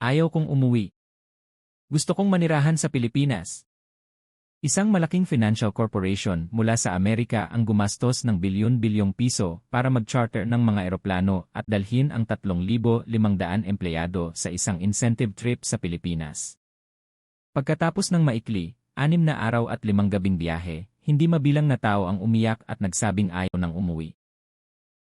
Ayaw kong umuwi. Gusto kong manirahan sa Pilipinas. Isang malaking financial corporation mula sa Amerika ang gumastos ng bilyon-bilyong piso para mag-charter ng mga eroplano at dalhin ang 3,500 empleyado sa isang incentive trip sa Pilipinas. Pagkatapos ng maikli, anim na araw at limang gabing biyahe, hindi mabilang na tao ang umiyak at nagsabing ayaw ng umuwi.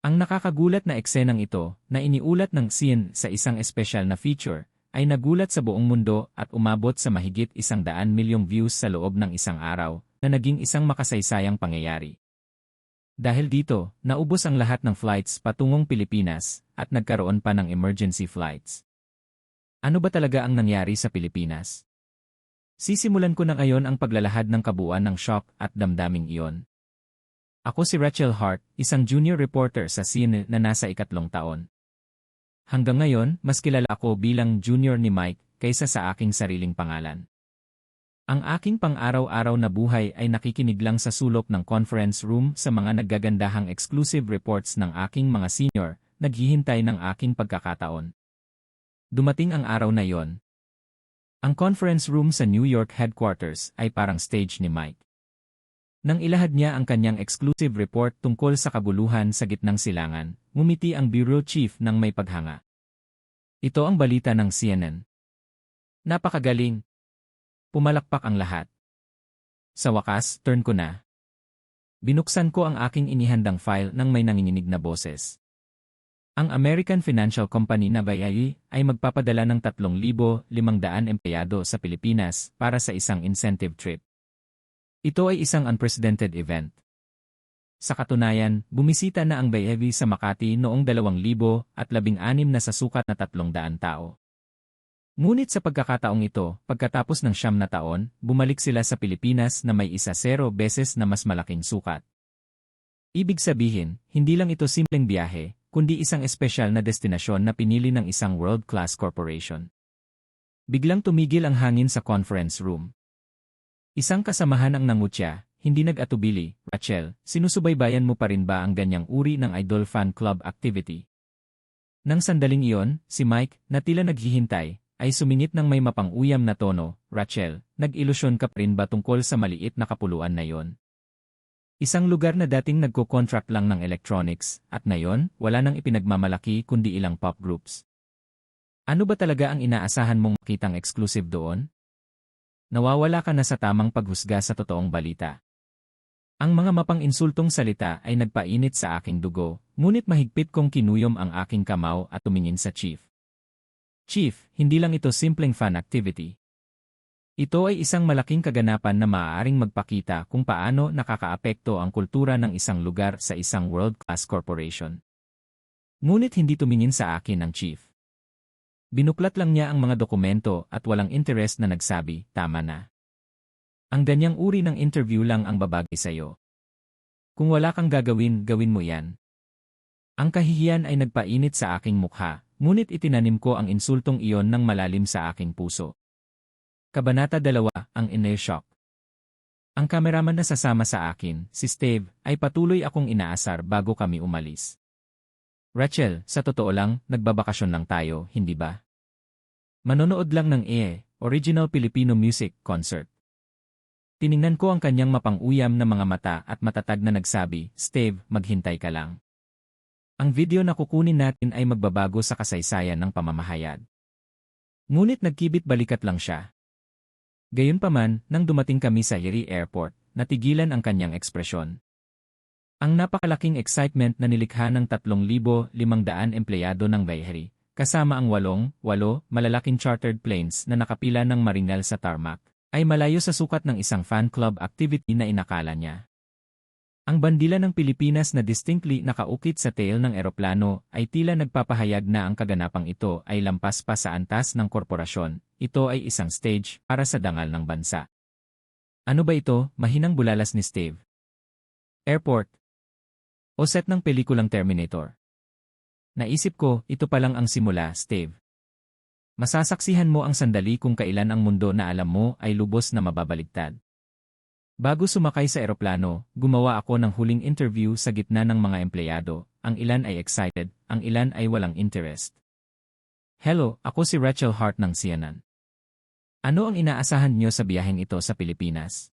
Ang nakakagulat na eksenang ito, na iniulat ng CNN sa isang espesyal na feature, ay nagulat sa buong mundo at umabot sa mahigit isang daan milyong views sa loob ng isang araw, na naging isang makasaysayang pangyayari. Dahil dito, naubos ang lahat ng flights patungong Pilipinas at nagkaroon pa ng emergency flights. Ano ba talaga ang nangyari sa Pilipinas? Sisimulan ko na ngayon ang paglalahad ng kabuuan ng shock at damdaming iyon. Ako si Rachel Hart, isang junior reporter sa CNN na nasa ikatlong taon. Hanggang ngayon, mas kilala ako bilang junior ni Mike kaysa sa aking sariling pangalan. Ang aking pang-araw-araw na buhay ay nakikinig lang sa sulok ng conference room sa mga naggagandahang exclusive reports ng aking mga senior, naghihintay ng aking pagkakataon. Dumating ang araw na yon. Ang conference room sa New York headquarters ay parang stage ni Mike. Nang ilahad niya ang kanyang exclusive report tungkol sa kabuluhan sa gitnang silangan, ngumiti ang bureau chief ng may paghanga. Ito ang balita ng CNN. Napakagaling. Pumalakpak ang lahat. Sa wakas, turn ko na. Binuksan ko ang aking inihandang file ng may nanginginig na boses. Ang American Financial Company na BAI ay magpapadala ng 3,500 empleyado sa Pilipinas para sa isang incentive trip. Ito ay isang unprecedented event. Sa katunayan, bumisita na ang BAI sa Makati noong 2016 na sa sukat na 300 tao. Ngunit sa pagkakataong ito, pagkatapos ng siyam na taon, bumalik sila sa Pilipinas na may isa zero beses na mas malaking sukat. Ibig sabihin, hindi lang ito simpleng biyahe, kundi isang espesyal na destinasyon na pinili ng isang world-class corporation. Biglang tumigil ang hangin sa conference room. Isang kasamahan ang nangutya, hindi nag-atubili, Rachel, sinusubaybayan mo pa rin ba ang ganyang uri ng idol fan club activity? Nang sandaling iyon, si Mike, na tila naghihintay, ay sumingit ng may mapang-uyam na tono, Rachel, nag-ilusyon ka pa rin ba tungkol sa maliit na kapuluan na yon? Isang lugar na dating nagko-contract lang ng electronics, at ngayon, wala nang ipinagmamalaki kundi ilang pop groups. Ano ba talaga ang inaasahan mong makitang exclusive doon? Nawawala ka na sa tamang paghusga sa totoong balita. Ang mga mapang-insultong salita ay nagpainit sa aking dugo, ngunit mahigpit kong kinuyom ang aking kamaw at tumingin sa chief. Chief, hindi lang ito simpleng fan activity. Ito ay isang malaking kaganapan na maaaring magpakita kung paano nakakaapekto ang kultura ng isang lugar sa isang world-class corporation. Ngunit hindi tumingin sa akin ang chief. Binuklat lang niya ang mga dokumento at walang interest na nagsabi, tama na. Ang ganyang uri ng interview lang ang babagay sa'yo. Kung wala kang gagawin, gawin mo yan. Ang kahihiyan ay nagpainit sa aking mukha Ngunit itinanim ko ang insultong iyon ng malalim sa aking puso. Kabanata 2, ang inner shock. Ang kameraman na sasama sa akin, si Steve, ay patuloy akong inaasar bago kami umalis. Rachel, sa totoo lang, nagbabakasyon lang tayo, hindi ba? Manonood lang ng EE, Original Filipino Music Concert. Tiningnan ko ang kanyang mapang-uyam na mga mata at matatag na nagsabi, Steve, maghintay ka lang. Ang video na kukunin natin ay magbabago sa kasaysayan ng pamamahayag. Ngunit nagkibit balikat lang siya. Gayunpaman, nang dumating kami sa Yeri Airport, natigilan ang kanyang ekspresyon. Ang napakalaking excitement na nilikha ng 3,500 empleyado ng Bayheri, kasama ang walong, walo, malalaking chartered planes na nakapila ng maringal sa tarmac, ay malayo sa sukat ng isang fan club activity na inakala niya. Ang bandila ng Pilipinas na distinctly nakaukit sa tail ng eroplano ay tila nagpapahayag na ang kaganapang ito ay lampas pa sa antas ng korporasyon. Ito ay isang stage para sa dangal ng bansa. Ano ba ito, mahinang bulalas ni Steve? Airport. O set ng pelikulang Terminator. Naisip ko, ito pa lang ang simula, Steve. Masasaksihan mo ang sandali kung kailan ang mundo na alam mo ay lubos na mababaligtad. Bago sumakay sa eroplano, gumawa ako ng huling interview sa gitna ng mga empleyado, ang ilan ay excited, ang ilan ay walang interest. Hello, ako si Rachel Hart ng CNN. Ano ang inaasahan niyo sa biyaheng ito sa Pilipinas?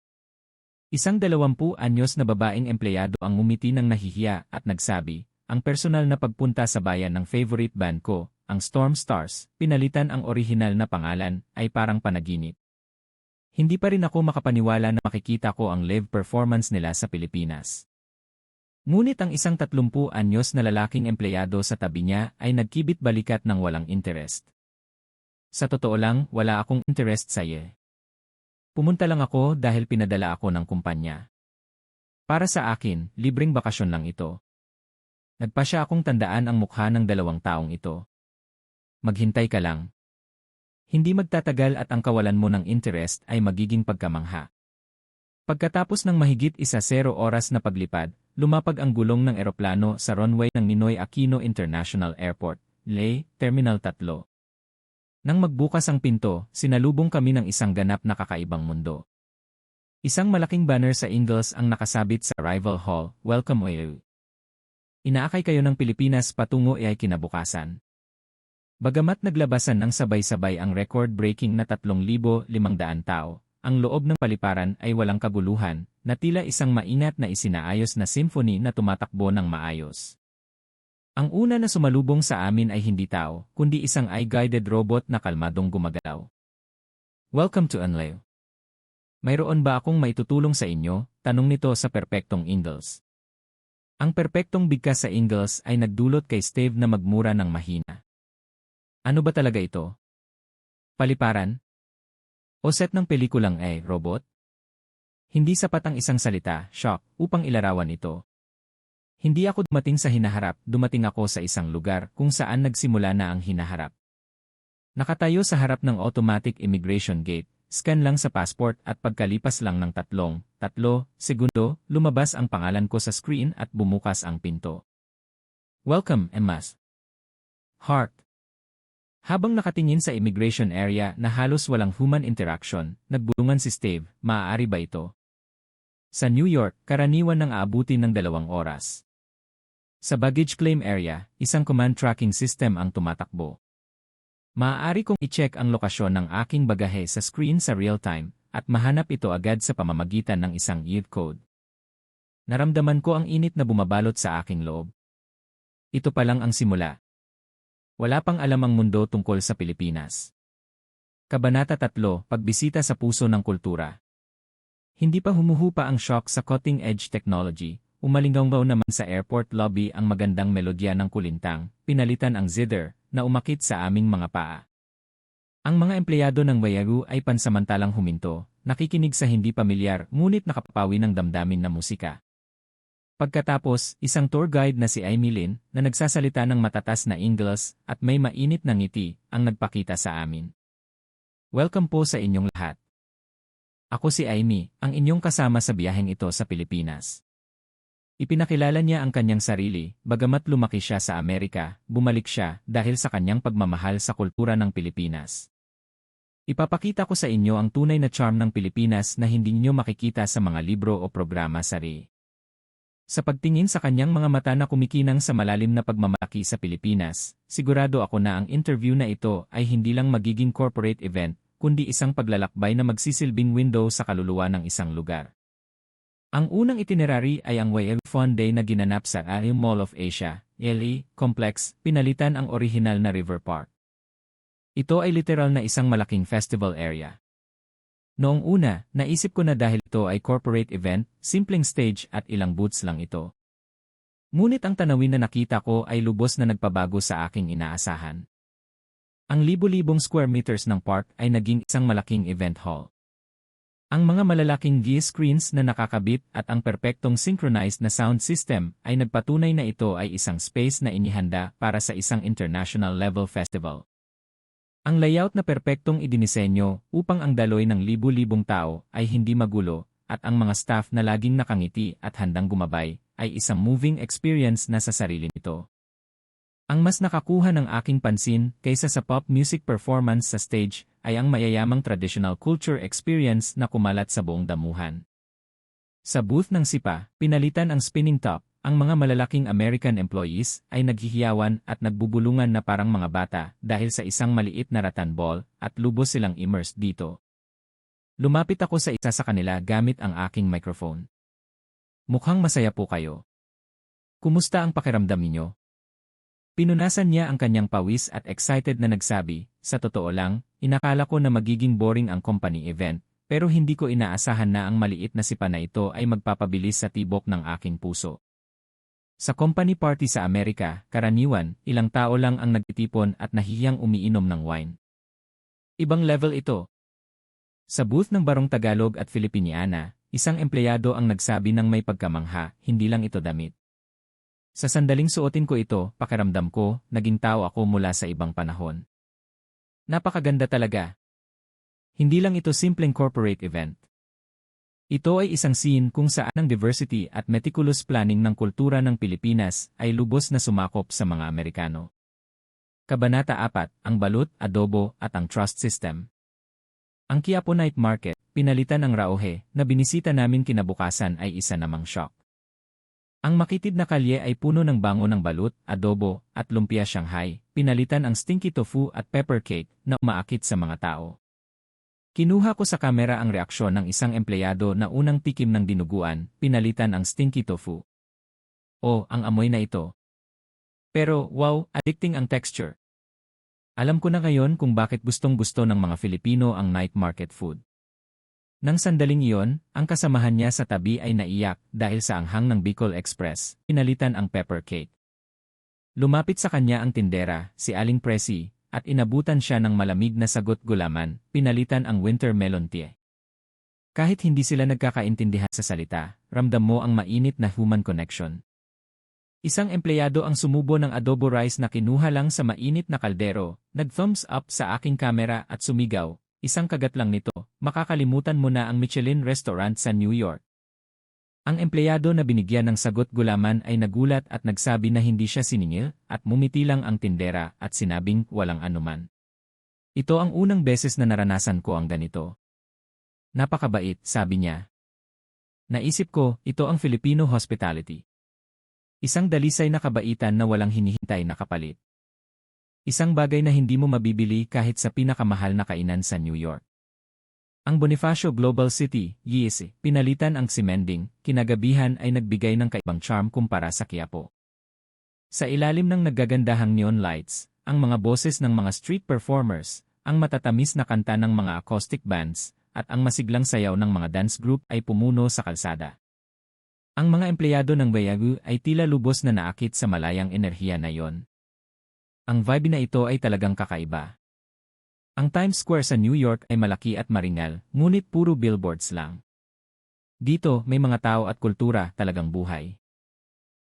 Isang dalawampu anyos na babaeng empleyado ang ngumiti ng nahihiya at nagsabi, ang personal na pagpunta sa bayan ng favorite band ko, ang Storm Stars, pinalitan ang orihinal na pangalan, ay parang panaginip. Hindi pa rin ako makapaniwala na makikita ko ang live performance nila sa Pilipinas. Ngunit ang isang tatlumpu anyos na lalaking empleyado sa tabi niya ay nagkibit balikat ng walang interest. Sa totoo lang, wala akong interest sa iyo. Pumunta lang ako dahil pinadala ako ng kumpanya. Para sa akin, libreng bakasyon lang ito. Nagpa siya akong tandaan ang mukha ng dalawang taong ito. Maghintay ka lang. Hindi magtatagal at ang kawalan mo ng interest ay magiging pagkamangha. Pagkatapos ng mahigit isa zero oras na paglipad, lumapag ang gulong ng eroplano sa runway ng Ninoy Aquino International Airport, LA, Terminal 3. Nang magbukas ang pinto, sinalubong kami ng isang ganap na kakaibang mundo. Isang malaking banner sa Ingles ang nakasabit sa arrival hall, Welcome OEU. Inaakay kayo ng Pilipinas patungo ay kinabukasan. Bagamat naglabasan ng sabay-sabay ang record-breaking na 3,500 tao, ang loob ng paliparan ay walang kaguluhan, na tila isang maingat na isinaayos na symphony na tumatakbo ng maayos. Ang una na sumalubong sa amin ay hindi tao, kundi isang eye-guided robot na kalmadong gumagalaw. Welcome to Unleo. Mayroon ba akong maitutulong sa inyo? Tanong nito sa perpektong Ingles. Ang perpektong bigkas sa Ingles ay nagdulot kay Steve na magmura ng mahina. Ano ba talaga ito? Paliparan? O set ng pelikulang eh, robot? Hindi sapat ang isang salita, shock, upang ilarawan ito. Hindi ako dumating sa hinaharap, dumating ako sa isang lugar kung saan nagsimula na ang hinaharap. Nakatayo sa harap ng automatic immigration gate, scan lang sa passport at pagkalipas lang ng tatlong, tatlo, segundo, lumabas ang pangalan ko sa screen at bumukas ang pinto. Welcome, Emmas. Heart. Habang nakatingin sa immigration area na halos walang human interaction, nagbulungan si Steve, maaari ba ito? Sa New York, karaniwan nang aabutin ng dalawang oras. Sa baggage claim area, isang command tracking system ang tumatakbo. Maaari kong i-check ang lokasyon ng aking bagahe sa screen sa real-time at mahanap ito agad sa pamamagitan ng isang yield code. Naramdaman ko ang init na bumabalot sa aking loob. Ito pa lang ang simula. Wala pang alam ang mundo tungkol sa Pilipinas. Kabanata 3, Pagbisita sa Puso ng Kultura. Hindi pa humuhupa ang shock sa cutting-edge technology, Umalinggaw naman sa airport lobby ang magandang melodya ng kulintang, pinalitan ang zither, na umakit sa aming mga paa. Ang mga empleyado ng Wayagu ay pansamantalang huminto, nakikinig sa hindi pamilyar ngunit nakapapawi ng damdamin na musika. Pagkatapos, isang tour guide na si Amy Lin, na nagsasalita ng matatas na Ingles at may mainit na ngiti, ang nagpakita sa amin. Welcome po sa inyong lahat. Ako si Amy, ang inyong kasama sa biyaheng ito sa Pilipinas. Ipinakilala niya ang kanyang sarili, bagamat lumaki siya sa Amerika, bumalik siya dahil sa kanyang pagmamahal sa kultura ng Pilipinas. Ipapakita ko sa inyo ang tunay na charm ng Pilipinas na hindi niyo makikita sa mga libro o programa sa RE. Sa pagtingin sa kanyang mga mata na kumikinang sa malalim na pagmamalaki sa Pilipinas, sigurado ako na ang interview na ito ay hindi lang magiging corporate event, kundi isang paglalakbay na magsisilbing window sa kaluluwa ng isang lugar. Ang unang itinerary ay ang Whale Fun Day na ginanap sa Aeon Mall of Asia, LA, Complex, pinalitan ang orihinal na River Park. Ito ay literal na isang malaking festival area. Noong una, naisip ko na dahil ito ay corporate event, simpleng stage at ilang booths lang ito. Ngunit ang tanawin na nakita ko ay lubos na nagpabago sa aking inaasahan. Ang libo-libong square meters ng park ay naging isang malaking event hall. Ang mga malalaking view-screens na nakakabit at ang perpektong synchronized na sound system ay nagpatunay na ito ay isang space na inihanda para sa isang international level festival. Ang layout na perpektong idinisenyo upang ang daloy ng libu-libong tao ay hindi magulo at ang mga staff na laging nakangiti at handang gumabay ay isang moving experience na sa sarili nito. Ang mas nakakuha ng aking pansin kaysa sa pop music performance sa stage ay ang mayayamang traditional culture experience na kumalat sa buong damuhan. Sa booth ng SIPA, pinalitan ang spinning top, ang mga malalaking American employees ay naghihiyawan at nagbubulungan na parang mga bata dahil sa isang maliit na rattan ball at lubos silang immersed dito. Lumapit ako sa isa sa kanila gamit ang aking microphone. Mukhang masaya po kayo. Kumusta ang pakiramdam ninyo? Pinunasan niya ang kanyang pawis at excited na nagsabi, sa totoo lang, inakala ko na magiging boring ang company event, pero hindi ko inaasahan na ang maliit na sipa na ito ay magpapabilis sa tibok ng aking puso. Sa company party sa Amerika, karaniwan, ilang tao lang ang nagtitipon at nahihiyang umiinom ng wine. Ibang level ito. Sa booth ng Barong Tagalog at Filipiniana, isang empleyado ang nagsabi ng may pagkamangha, hindi lang ito damit. Sa sandaling suotin ko ito, pakiramdam ko, naging tao ako mula sa ibang panahon. Napakaganda talaga. Hindi lang ito simpleng corporate event. Ito ay isang scene kung saan ang diversity at meticulous planning ng kultura ng Pilipinas ay lubos na sumakop sa mga Amerikano. Kabanata 4, ang balut, adobo, at ang trust system. Ang Quiapo Night Market, pinalitan ang Rauhe, na binisita namin kinabukasan ay isa namang shock. Ang makitid na kalye ay puno ng bango ng balut, adobo, at lumpia Shanghai, pinalitan ang stinky tofu at pepper cake na umaakit sa mga tao. Kinuha ko sa kamera ang reaksyon ng isang empleyado na unang tikim ng dinuguan, pinalitan ang stinky tofu. Oh, ang amoy na ito. Pero, wow, addicting ang texture. Alam ko na ngayon kung bakit gustong-gusto ng mga Filipino ang night market food. Nang sandaling iyon, ang kasamahan niya sa tabi ay naiyak dahil sa anghang ng Bicol Express, pinalitan ang pepper cake. Lumapit sa kanya ang tindera, si Aling Presi, at inabutan siya ng malamig na sagot gulaman, pinalitan ang winter melon tea. Kahit hindi sila nagkakaintindihan sa salita, ramdam mo ang mainit na human connection. Isang empleyado ang sumubo ng adobo rice na kinuha lang sa mainit na kaldero, nag-thumbs up sa aking kamera at sumigaw, isang kagat lang nito, makakalimutan mo na ang Michelin restaurant sa New York. Ang empleyado na binigyan ng sagot gulaman ay nagulat at nagsabi na hindi siya siningil at mumiti lang ang tindera at sinabing walang anuman. Ito ang unang beses na naranasan ko ang ganito. Napakabait, sabi niya. Naisip ko, ito ang Filipino hospitality. Isang dalisay na kabaitan na walang hinihintay na kapalit. Isang bagay na hindi mo mabibili kahit sa pinakamahal na kainan sa New York. Ang Bonifacio Global City, YIS, pinalitan ang simending, kinagabihan ay nagbigay ng kaibang charm kumpara sa Quiapo. Sa ilalim ng naggagandahang neon lights, ang mga boses ng mga street performers, ang matatamis na kanta ng mga acoustic bands, at ang masiglang sayaw ng mga dance group ay pumuno sa kalsada. Ang mga empleyado ng Bayagu ay tila lubos na naakit sa malayang enerhiya na iyon. Ang vibe na ito ay talagang kakaiba. Ang Times Square sa New York ay malaki at maringal, ngunit puro billboards lang. Dito, may mga tao at kultura talagang buhay.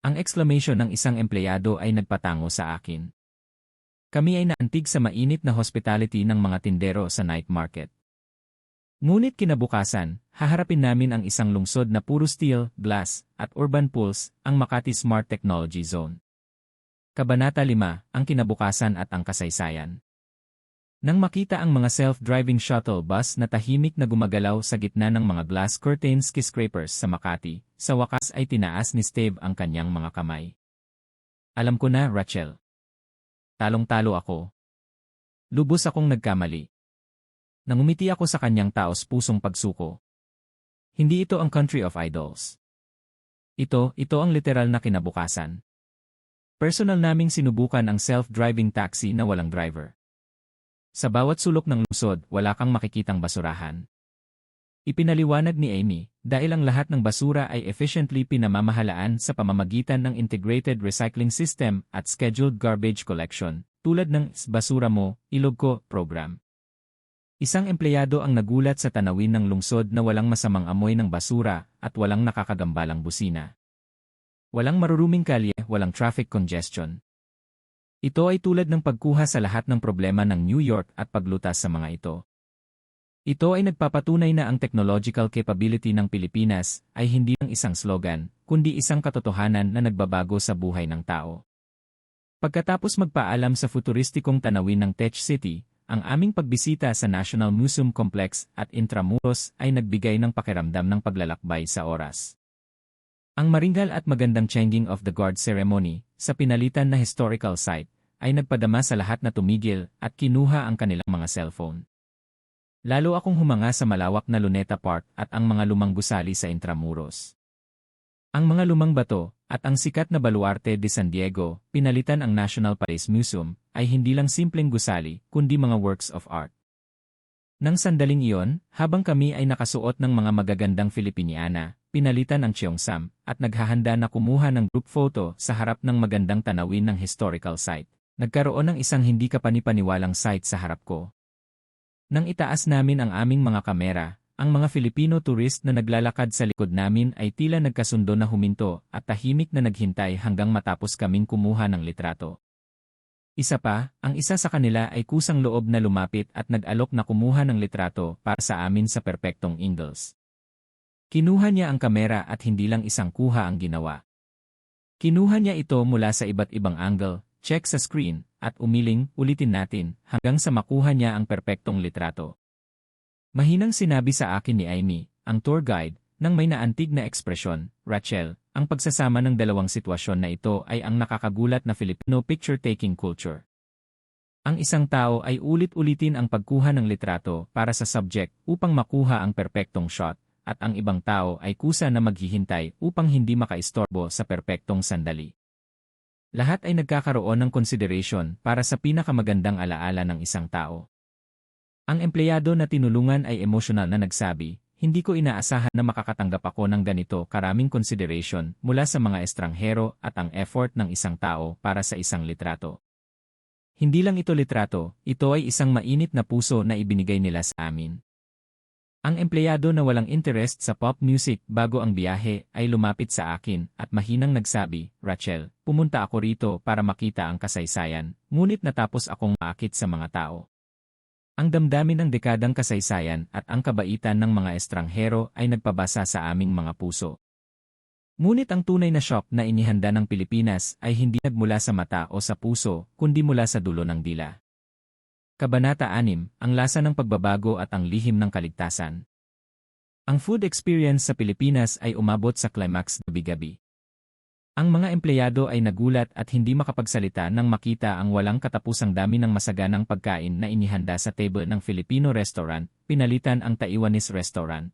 Ang exclamation ng isang empleyado ay nagpatango sa akin. Kami ay naantig sa mainit na hospitality ng mga tindero sa night market. Ngunit kinabukasan, haharapin namin ang isang lungsod na puro steel, glass, at urban pools, ang Makati Smart Technology Zone. Kabanata 5, ang kinabukasan at ang kasaysayan. Nang makita ang mga self-driving shuttle bus na tahimik na gumagalaw sa gitna ng mga glass curtain skyscrapers sa Makati, sa wakas ay tinaas ni Steve ang kanyang mga kamay. Alam ko na, Rachel. Talong-talo ako. Lubos akong nagkamali. Nangumiti ako sa kanyang taos pusong pagsuko. Hindi ito ang country of idols. Ito, ito ang literal na kinabukasan. Personal naming sinubukan ang self-driving taxi na walang driver. Sa bawat sulok ng lungsod, wala kang makikitang basurahan. Ipinaliwanag ni Amy, dahil ang lahat ng basura ay efficiently pinamamahalaan sa pamamagitan ng integrated recycling system at scheduled garbage collection, tulad ng Basura Mo, Ilog Ko program. Isang empleyado ang nagulat sa tanawin ng lungsod na walang masamang amoy ng basura at walang nakakagambalang busina. Walang maruruming kalye, walang traffic congestion. Ito ay tulad ng pagkuha sa lahat ng problema ng New York at paglutas sa mga ito. Ito ay nagpapatunay na ang technological capability ng Pilipinas ay hindi lang isang slogan, kundi isang katotohanan na nagbabago sa buhay ng tao. Pagkatapos magpaalam sa futuristikong tanawin ng Tech City, ang aming pagbisita sa National Museum Complex at Intramuros ay nagbigay ng pakiramdam ng paglalakbay sa oras. Ang maringal at magandang changing of the guard ceremony sa pinalitan na historical site ay nagpadama sa lahat na tumigil at kinuha ang kanilang mga cellphone. Lalo akong humanga sa malawak na Luneta Park at ang mga lumang gusali sa Intramuros. Ang mga lumang bato at ang sikat na baluarte de San Diego, pinalitan ang National Paris Museum, ay hindi lang simpleng gusali, kundi mga works of art. Nang sandaling iyon, habang kami ay nakasuot ng mga magagandang Filipiniana, pinalitan ang Cheongsam, at naghahanda na kumuha ng group photo sa harap ng magandang tanawin ng historical site. Nagkaroon ng isang hindi kapanipaniwalang site sa harap ko. Nang itaas namin ang aming mga kamera, ang mga Filipino tourist na naglalakad sa likod namin ay tila nagkasundo na huminto at tahimik na naghintay hanggang matapos kaming kumuha ng litrato. Isa pa, ang isa sa kanila ay kusang loob na lumapit at nag-alok na kumuha ng litrato para sa amin sa perpektong angles. Kinuha niya ang kamera at hindi lang isang kuha ang ginawa. Kinuha niya ito mula sa iba't ibang angle, check sa screen, at umiling, ulitin natin, hanggang sa makuha niya ang perpektong litrato. Mahinang sinabi sa akin ni Amy, ang tour guide, nang may naantig na ekspresyon, Rachel, ang pagsasama ng dalawang sitwasyon na ito ay ang nakakagulat na Filipino picture-taking culture. Ang isang tao ay ulit-ulitin ang pagkuha ng litrato para sa subject upang makuha ang perpektong shot, at ang ibang tao ay kusa na maghihintay upang hindi makaistorbo sa perpektong sandali. Lahat ay nagkakaroon ng consideration para sa pinakamagandang alaala ng isang tao. Ang empleyado na tinulungan ay emosyonal na nagsabi, hindi ko inaasahan na makakatanggap ako ng ganito karaming consideration mula sa mga estranghero at ang effort ng isang tao para sa isang litrato. Hindi lang ito litrato, ito ay isang mainit na puso na ibinigay nila sa amin. Ang empleyado na walang interest sa pop music bago ang biyahe ay lumapit sa akin at mahinang nagsabi, Rachel, pumunta ako rito para makita ang kasaysayan, ngunit natapos akong maakit sa mga tao. Ang damdamin ng dekadang kasaysayan at ang kabaitan ng mga estranghero ay nagpabasa sa aming mga puso. Ngunit ang tunay na shock na inihanda ng Pilipinas ay hindi nagmula sa mata o sa puso, kundi mula sa dulo ng dila. Kabanata 6, ang lasa ng pagbabago at ang lihim ng kaligtasan. Ang food experience sa Pilipinas ay umabot sa climax gabi-gabi. Ang mga empleyado ay nagulat at hindi makapagsalita nang makita ang walang katapusang dami ng masaganang pagkain na inihanda sa table ng Filipino restaurant, pinalitan ang Taiwanese restaurant.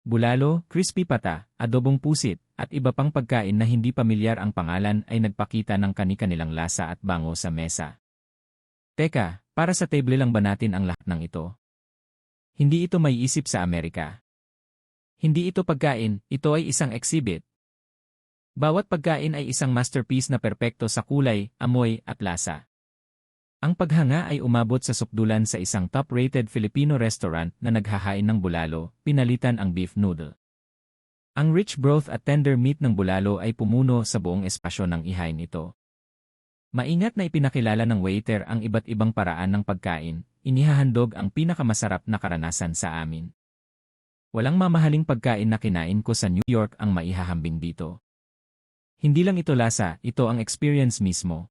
Bulalo, crispy pata, adobong pusit, at iba pang pagkain na hindi pamilyar ang pangalan ay nagpakita ng kani-kanilang lasa at bango sa mesa. Teka, para sa table lang ba natin ang lahat ng ito? Hindi ito may isip sa Amerika. Hindi ito pagkain, ito ay isang exhibit. Bawat pagkain ay isang masterpiece na perpekto sa kulay, amoy, at lasa. Ang paghanga ay umabot sa sukdulan sa isang top-rated Filipino restaurant na naghahain ng bulalo, pinalitan ang beef noodle. Ang rich broth at tender meat ng bulalo ay pumuno sa buong espasyo ng ihain ito. Maingat na ipinakilala ng waiter ang iba't ibang paraan ng pagkain, inihahandog ang pinakamasarap na karanasan sa amin. Walang mamahaling pagkain na kinain ko sa New York ang maihahambing dito. Hindi lang ito lasa, ito ang experience mismo.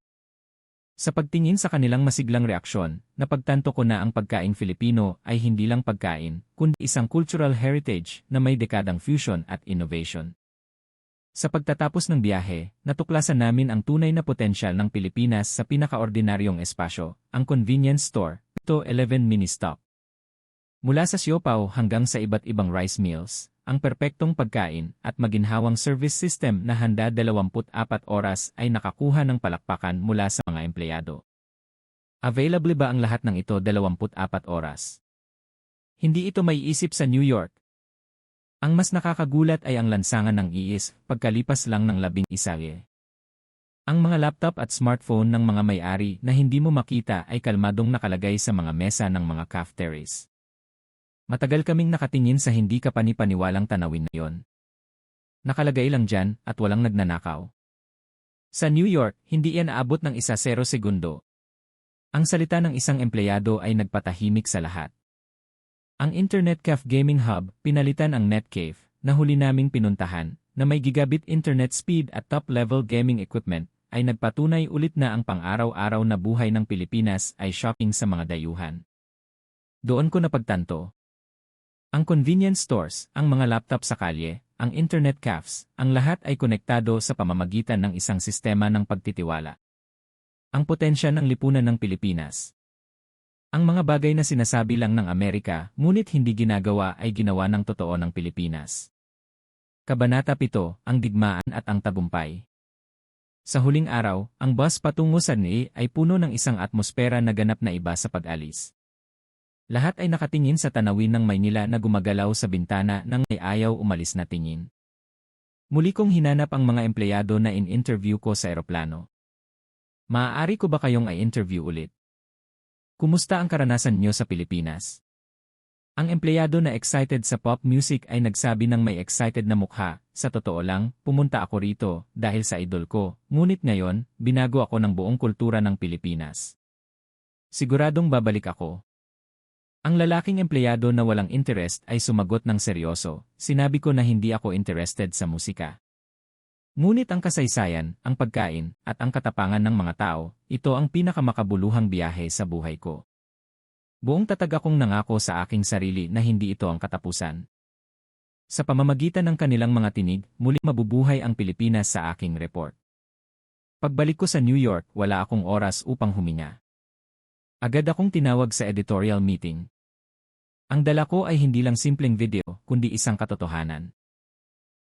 Sa pagtingin sa kanilang masiglang reaksyon, napagtanto ko na ang pagkain Filipino ay hindi lang pagkain, kundi isang cultural heritage na may dekadang fusion at innovation. Sa pagtatapos ng biyahe, natuklasan namin ang tunay na potensyal ng Pilipinas sa pinakaordinaryong espasyo, ang convenience store, ito 11 mini-stop. Mula sa siopaw hanggang sa iba't ibang rice meals, ang perpektong pagkain at maginhawang service system na handa 24 oras ay nakakuha ng palakpakan mula sa mga empleyado. Available ba ang lahat ng ito 24 oras? Hindi ito may isip sa New York, ang mas nakakagulat ay ang lansangan ng IIS pagkalipas lang ng labing isage. Ang mga laptop at smartphone ng mga may-ari na hindi mo makita ay kalmadong nakalagay sa mga mesa ng mga cafeterias. Matagal kaming nakatingin sa hindi kapanipaniwalang tanawin na yon. Nakalagay lang dyan at walang nagnanakaw. Sa New York, hindi yan aabot ng isa zero segundo. Ang salita ng isang empleyado ay nagpatahimik sa lahat. Ang Internet Cafe Gaming Hub, pinalitan ang Netcave, na huli naming pinuntahan, na may gigabit internet speed at top-level gaming equipment, ay nagpatunay ulit na ang pang-araw-araw na buhay ng Pilipinas ay shopping sa mga dayuhan. Doon ko napagtanto. Ang convenience stores, ang mga laptop sa kalye, ang internet cafes, ang lahat ay konektado sa pamamagitan ng isang sistema ng pagtitiwala. Ang potensya ng lipunan ng Pilipinas. Ang mga bagay na sinasabi lang ng Amerika, ngunit hindi ginagawa ay ginawa ng totoo ng Pilipinas. Kabanata 7, ang digmaan at ang tagumpay. Sa huling araw, ang bus patungo sa NE ay puno ng isang atmosfera na ganap na iba sa pag-alis. Lahat ay nakatingin sa tanawin ng Maynila na gumagalaw sa bintana nang may ayaw umalis na tingin. Muli kong hinanap ang mga empleyado na in-interview ko sa eroplano. Maaari ko ba kayong i-interview ulit? Kumusta ang karanasan niyo sa Pilipinas? Ang empleyado na excited sa pop music ay nagsabi ng may excited na mukha, sa totoo lang, pumunta ako rito dahil sa idol ko, ngunit ngayon, binago ako ng buong kultura ng Pilipinas. Siguradong babalik ako. Ang lalaking empleyado na walang interest ay sumagot ng seryoso, sinabi ko na hindi ako interested sa musika. Ngunit ang kasaysayan, ang pagkain, at ang katapangan ng mga tao, ito ang pinakamakabuluhang biyahe sa buhay ko. Buong tatag akong nangako sa aking sarili na hindi ito ang katapusan. Sa pamamagitan ng kanilang mga tinig, muli mabubuhay ang Pilipinas sa aking report. Pagbalik ko sa New York, wala akong oras upang huminga. Agad akong tinawag sa editorial meeting. Ang dala ko ay hindi lang simpleng video, kundi isang katotohanan.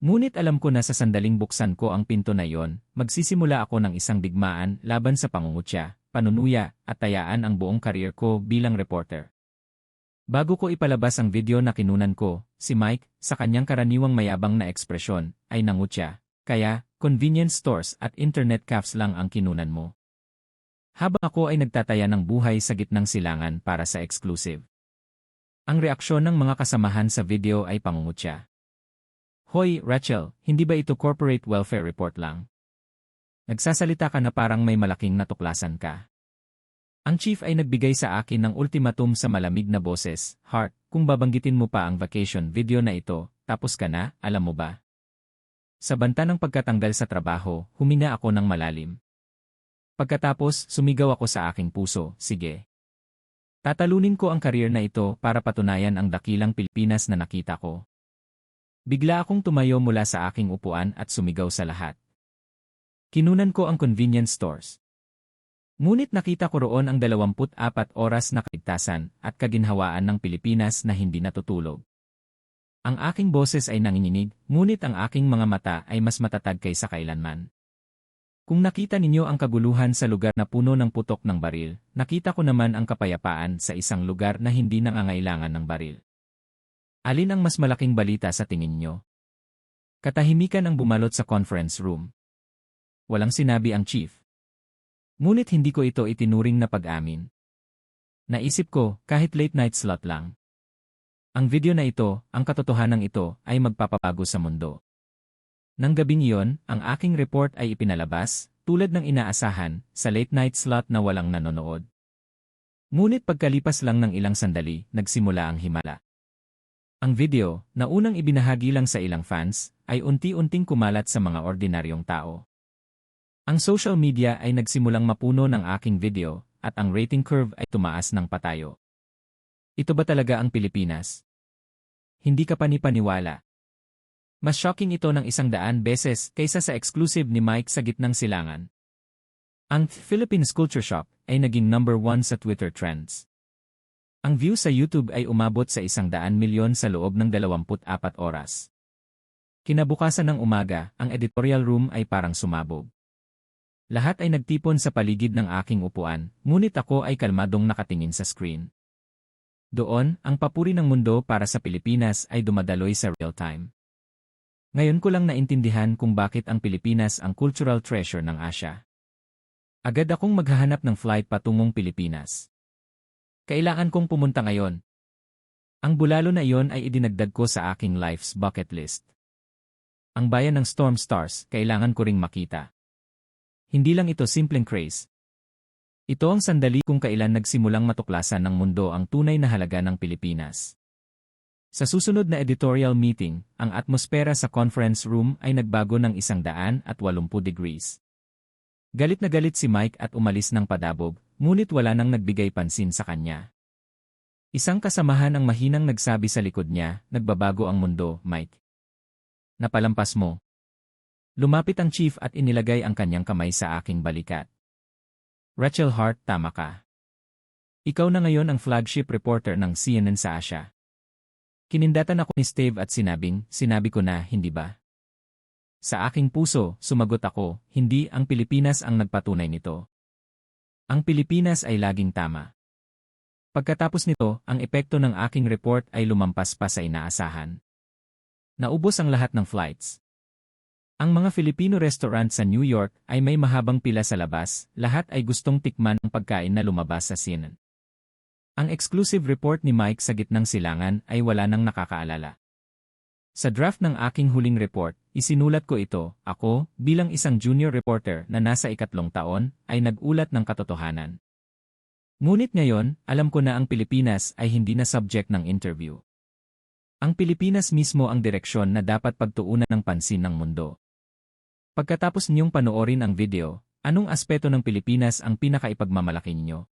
Ngunit alam ko na sa sandaling buksan ko ang pinto na iyon, magsisimula ako ng isang digmaan laban sa pangungutya, panunuya, at tayaan ang buong karir ko bilang reporter. Bago ko ipalabas ang video na kinunan ko, si Mike, sa kanyang karaniwang mayabang na ekspresyon, ay nangutya, kaya, convenience stores at internet cafes lang ang kinunan mo. Habang ako ay nagtataya ng buhay sa gitnang silangan para sa exclusive. Ang reaksyon ng mga kasamahan sa video ay pangungutya. Hoy, Rachel, hindi ba ito corporate welfare report lang? Nagsasalita ka na parang may malaking natuklasan ka. Ang chief ay nagbigay sa akin ng ultimatum sa malamig na boses, Heart, kung babanggitin mo pa ang vacation video na ito, tapos ka na, alam mo ba? Sa banta ng pagkatanggal sa trabaho, humina ako ng malalim. Pagkatapos, sumigaw ako sa aking puso, sige. Tatalunin ko ang karir na ito para patunayan ang dakilang Pilipinas na nakita ko. Bigla akong tumayo mula sa aking upuan at sumigaw sa lahat. Kinunan ko ang convenience stores. Ngunit nakita ko roon ang 24 oras na kaligtasan at kaginhawaan ng Pilipinas na hindi natutulog. Ang aking boses ay nanginginig, ngunit ang aking mga mata ay mas matatag kaysa kailanman. Kung nakita ninyo ang kaguluhan sa lugar na puno ng putok ng baril, nakita ko naman ang kapayapaan sa isang lugar na hindi nangangailangan ng baril. Alin ang mas malaking balita sa tingin nyo? Katahimikan ang bumalot sa conference room. Walang sinabi ang chief. Ngunit hindi ko ito itinuring na pag-amin. Naisip ko, kahit late night slot lang. Ang video na ito, ang katotohanan ito, ay magpapabago sa mundo. Nang gabing iyon, ang aking report ay ipinalabas, tulad ng inaasahan, sa late night slot na walang nanonood. Ngunit pagkalipas lang ng ilang sandali, nagsimula ang himala. Ang video, na unang ibinahagi lang sa ilang fans, ay unti-unting kumalat sa mga ordinaryong tao. Ang social media ay nagsimulang mapuno ng aking video, at ang rating curve ay tumaas ng patayo. Ito ba talaga ang Pilipinas? Hindi ka panipaniwala. Mas shocking ito ng isang daan beses kaysa sa exclusive ni Mike sa gitnang silangan. Ang Philippines Culture Shock ay naging number one sa Twitter trends. Ang view sa YouTube ay umabot sa isang daan milyon sa loob ng 24 oras. Kinabukasan ng umaga, ang editorial room ay parang sumabog. Lahat ay nagtipon sa paligid ng aking upuan, ngunit ako ay kalmadong nakatingin sa screen. Doon, ang papuri ng mundo para sa Pilipinas ay dumadaloy sa real time. Ngayon ko lang naintindihan kung bakit ang Pilipinas ang cultural treasure ng Asya. Agad akong maghahanap ng flight patungong Pilipinas. Kailangan kong pumunta ngayon. Ang bulalo na iyon ay idinagdag ko sa aking life's bucket list. Ang bayan ng Storm Stars, kailangan ko ring makita. Hindi lang ito simpleng craze. Ito ang sandali kung kailan nagsimulang matuklasan ng mundo ang tunay na halaga ng Pilipinas. Sa susunod na editorial meeting, ang atmosfera sa conference room ay nagbago ng isang daan at 80 degrees. Galit na galit si Mike at umalis ng padabog, ngunit wala nang nagbigay pansin sa kanya. Isang kasamahan ang mahinang nagsabi sa likod niya, nagbabago ang mundo, Mike. Napalampas mo. Lumapit ang chief at inilagay ang kanyang kamay sa aking balikat. Rachel Hart, tama ka. Ikaw na ngayon ang flagship reporter ng CNN sa Asia. Kinindatan ako ni Steve at sinabing, sinabi ko na, hindi ba? Sa aking puso, sumagot ako, hindi ang Pilipinas ang nagpatunay nito. Ang Pilipinas ay laging tama. Pagkatapos nito, ang epekto ng aking report ay lumampas pa sa inaasahan. Naubos ang lahat ng flights. Ang mga Filipino restaurant sa New York ay may mahabang pila sa labas, lahat ay gustong tikman ang pagkain na lumabas sa CNN. Ang exclusive report ni Mike sa gitnang silangan ay wala nang nakakaalala. Sa draft ng aking huling report, isinulat ko ito, ako, bilang isang junior reporter na nasa ikatlong taon, ay nagulat ng katotohanan. Ngunit ngayon, alam ko na ang Pilipinas ay hindi na subject ng interview. Ang Pilipinas mismo ang direksyon na dapat pagtuunan ng pansin ng mundo. Pagkatapos niyong panoorin ang video, anong aspeto ng Pilipinas ang pinakaipagmamalaki ninyo?